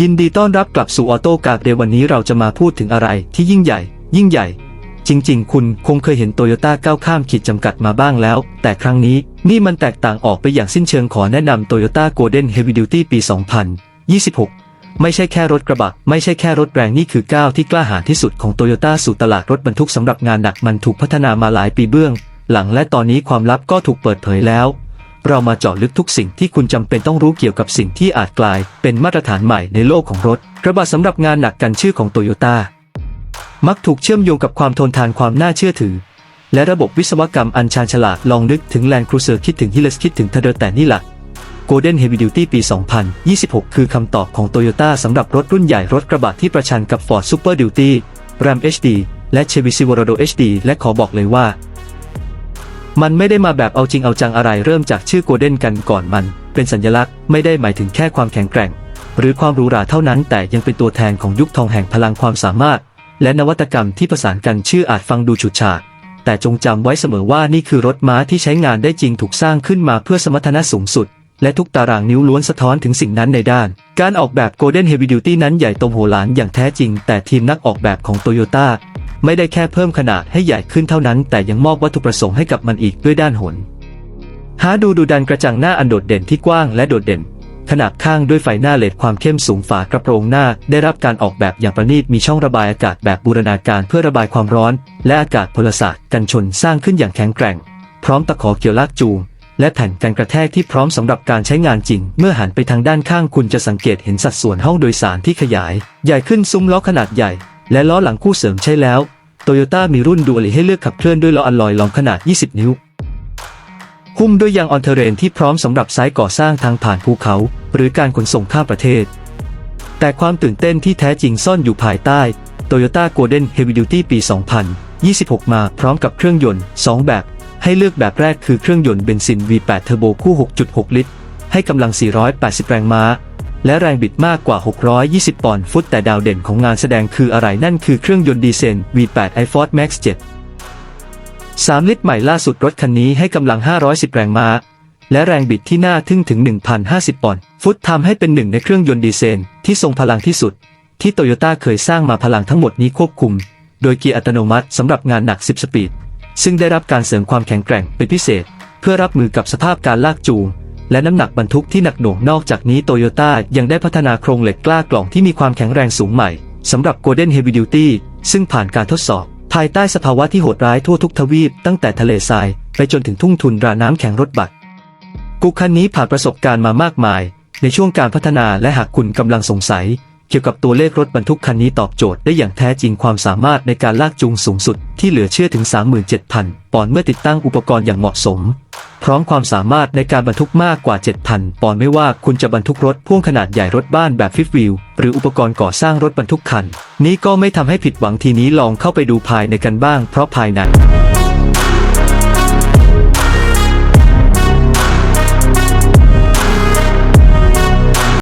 ยินดีต้อนรับกลับสู่ออโต้การ์เดวันนี้เราจะมาพูดถึงอะไรที่ยิ่งใหญ่ ยิ่งใหญ่ จริง ๆ คุณคงเคยเห็นโตโยต้าก้าวข้ามขีดจำกัดมาบ้างแล้ว แต่ครั้งนี้นี่มันแตกต่างออกไปอย่างสิ้นเชิงขอแนะนำ Toyota Golden Heavy Duty ปี 2026 ไม่ใช่แค่รถกระบะ ไม่ใช่แค่รถแรงนี่คือก้าวที่กล้าหาญที่สุดของโตโยต้าสู่ตลาดรถบรรทุกสำหรับงานหนักมันถูกพัฒนามาหลายปีเบื้อง หลังและตอนนี้ความลับก็ถูกเปิดเผยแล้ว เรามาเจาะลึกทุกสิ่งที่คุณจำเป็นต้องรู้เกี่ยวกับสิ่งที่อาจกลาย เป็นมาตรฐานใหม่ในโลกของรถกระบะสำหรับงานหนักกันชื่อของโตโยต้ามักถูกเชื่อมโยงกับความทนทานความน่าเชื่อถือ และระบบวิศวกรรมอันชาญฉลาดลองนึกถึง Land Cruiser คิดถึง Hilux คิดถึง t เ r แต่นี่แหละ Golden Heavy Duty ปี 2026 คือคำตอบของ Toyota สำหรับรถรุ่นใหญ่รถกระบะที่ประชันกับ Ford Super Duty Ram HD และ Chevy Silverado HD และขอบอกเลยว่า มันไม่ได้มาแบบเอาจริงเอาจังอะไรเริ่มจากชื่อ Golden กันก่อนมัน เป็นสัญลักษณ์ไม่ได้หมายถึงแค่ความแข็งแกร่ง หรือความหรูหราเท่านั้น แต่ยังเป็นตัวแทนของยุคทองแห่งพลังความสามารถ และนวัตกรรมที่ประสานกันชื่ออาจฟังดูฉุดฉาดแต่จงจำไว้เสมอว่านี่คือรถม้าที่ใช้งานได้จริงถูกสร้างขึ้นมาเพื่อสมรรถนะสูงสุด และทุกตารางนิ้วล้วนสะท้อนถึงสิ่งนั้นในด้าน การออกแบบ Golden Heavy Duty นั้นใหญ่โตมโหฬารอย่างแท้จริง แต่ทีมนักออกแบบของ Toyota ไม่ได้แค่เพิ่มขนาดให้ใหญ่ขึ้นเท่านั้น แต่ยังมอบวัตถุประสงค์ให้กับมันอีกด้วยด้านหนหาดูดูดันกระจังหน้าอันโดดเด่นที่กว้างและโดดเด่น ขนาบข้างด้วยไฟหน้าเลดความเข้มสูงฝากระโปรงหน้า ได้รับการออกแบบอย่างประณีตมีช่องระบายอากาศแบบบูรณาการเพื่อระบายความร้อน และอากาศพลศาสตร์กันชนสร้างขึ้นอย่างแข็งแกร่ง พร้อมตะขอเกี่ยวลากจูงและแผ่นกันกระแทกที่พร้อมสำหรับการใช้งานจริง เมื่อหันไปทางด้านข้างคุณจะสังเกตเห็นสัดส่วนห้องโดยสารที่ขยาย ใหญ่ขึ้นซุ้มล้อขนาดใหญ่ และล้อหลังคู่เสริมใช่แล้วโตโยต้ามีรุ่นดูอลิให้เลือกขับเคลื่อนด้วยล้ออัลลอยลองขนาด 20 นิ้ว หุ้มด้วยยางออนเทเรนที่พร้อมสำหรับไซต์ก่อสร้างทางผ่านภูเขา หรือการขนส่งข้ามประเทศ แต่ความตื่นเต้นที่แท้จริงซ่อนอยู่ภายใต้ Toyota Golden Heavy Duty ปี 2026 มาพร้อมกับเครื่องยนต์ 2 แบบ ให้เลือกแบบแรกคือเครื่องยนต์เบนซิน V8 เทอร์โบคู่ 6.6 ลิตร ให้กำลัง 480 แรงม้า และแรงบิดมากกว่า 620 ปอนด์ฟุต แต่ดาวเด่นของงานแสดงคืออะไรนั่นคือเครื่องยนต์ดีเซล V8 iForce Max 7 3 ลิตรใหม่ล่าสุดรถคันนี้ให้กำลัง 510 แรงม้า และแรงบิดที่น่าทึ่งถึง 1,050 ปอนด์ฟุตทำให้เป็นหนึ่งในเครื่องยนต์ดีเซลที่ทรงพลังที่สุด ที่โตโยต้าเคยสร้างมาพลังทั้งหมดนี้ควบคุม โดยเกียร์อัตโนมัติสำหรับงานหนัก 10 สปีดซึ่งได้รับการเสริมความแข็งแกร่งเป็นพิเศษ เพื่อรับมือกับสภาพการลากจูง และน้ำหนักบรรทุกที่หนักหน่วงนอกจากนี้โตโยต้ายังได้พัฒนาโครงเหล็กกล้ากล่องที่มีความแข็งแรงสูงใหม่สำหรับ Golden Heavy Duty ซึ่งผ่านการทดสอบ ภายใต้สภาวะที่โหดร้ายทั่วทุกทวีปตั้งแต่ทะเลทราย ไปจนถึงทุ่งทุนราน้ำแข็งรถบัสกูคันนี้ผ่านประสบการณ์มามากมาย ในช่วงการพัฒนาและหากคุณกำลังสงสัย เกี่ยวกับตัวเลขรถบรรทุกคันนี้ตอบโจทย์ได้อย่างแท้จริงความสามารถในการลากจูงสูงสุดที่เหลือเชื่อถึง 37,000 ปอนด์เมื่อติดตั้งอุปกรณ์อย่างเหมาะสม พร้อมความสามารถในการบรรทุกมากกว่า 7,000 ปอนด์ไม่ว่าคุณจะบรรทุกรถพ่วงขนาดใหญ่รถบ้านแบบฟิฟวิวหรืออุปกรณ์ก่อสร้างรถบรรทุกคัน นี้ก็ไม่ทำให้ผิดหวังทีนี้ลองเข้าไปดูภายในกันบ้างเพราะภายใน